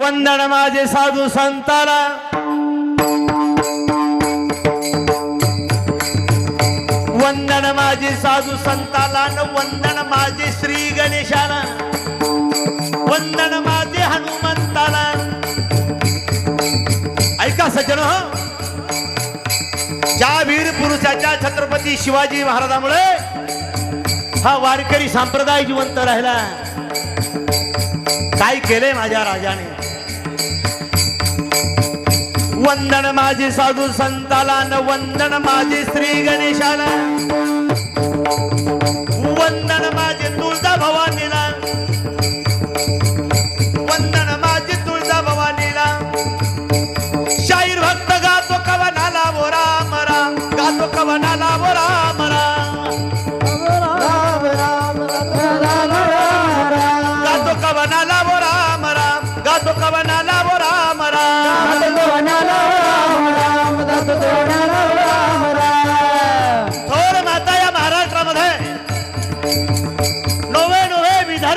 वंदन माझे साधू संताला वंदन माझे साधू संताला न वंदन माझे श्री गणेशाला वंदन माझे हनुमंताला ऐका सज्जन हो ज्या वीर पुरुषाच्या छत्रपती शिवाजी महाराजामुळे हा वारकरी संप्रदाय जिवंत राहिला काय केले माझ्या राजाने? वंदन माझी साधू संताला न वंदन माझी श्री गणेशाला. वंदन माझे तुळजा भवानीला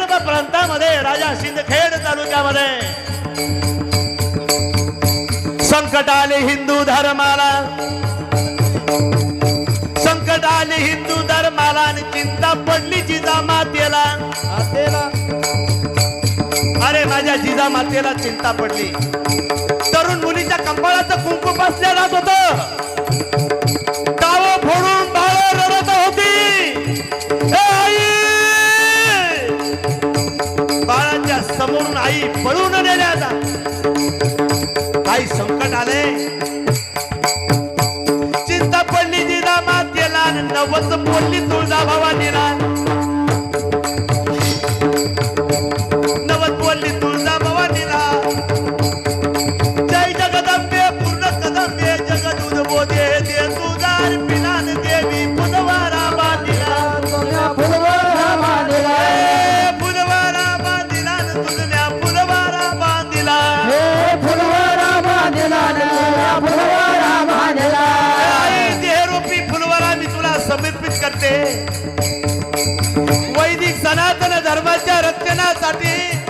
विदर्भ प्रांतामध्ये राजा सिंदखेड तालुक्यामध्ये. संकट आले हिंदू धर्माला. संकट आले हिंदू धर्माला आणि चिंता पडली जिजा मातेला. अरे माझ्या जिजा मातेला चिंता पडली. तरुण मुलीच्या कंपाळाचं कुंकू बसल्या जात होतं. काही संकट आले चिंता पडली जिजा मातेला नवस बोलली तुळजा भवानीला. नवस बोलली तुळजा भवानीला. करते. वैदिक सनातन धर्माच्या रक्षणासाठी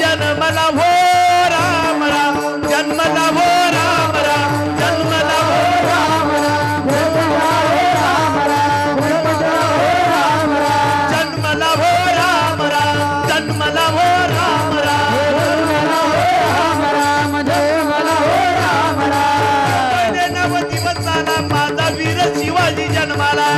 जन्मला हो राम राम जन्मला हो राम राम जन्मला हो राम राम जन्मला हो राम राम जन्मला हो राम राम जन्मला हो राम राम जन्मला हो राम राम जन्मला हो राम राम जन्मला हो राम राम. नव दिवसाला माझा वीर शिवाजी जन्माला.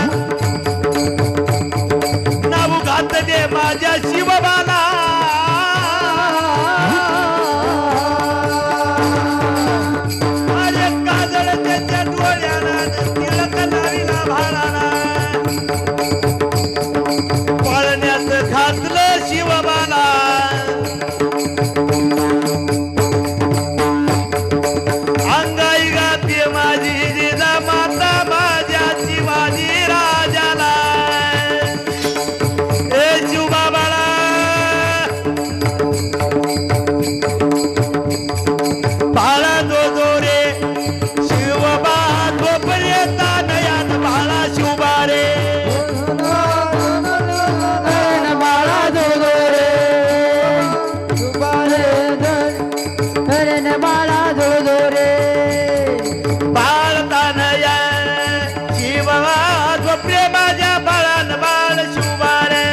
प्रेमाच्या बाळान बाळ शिवारे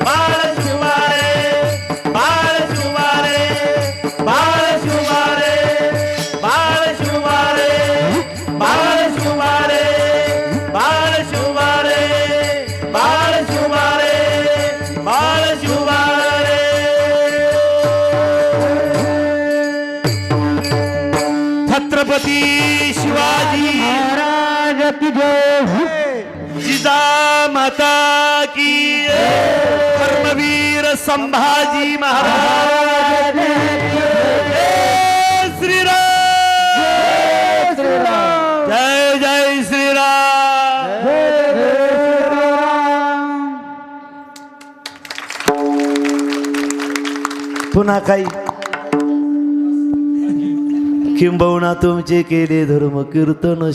बाळ शिवारे बाळ शिवारे बाळ शिवारे बाळ शिवारे बाळ शिवारे बाळ शिवारे बाळ शिवारे बाळ शिवारे छत्रपती शिवाजी महाराज की जय माता की परमवीर संभाजी महाराज जय। श्रीराम। जय जय श्रीराम। पुन्हा काही. किंबहुना तुमचे केले धर्म कीर्तन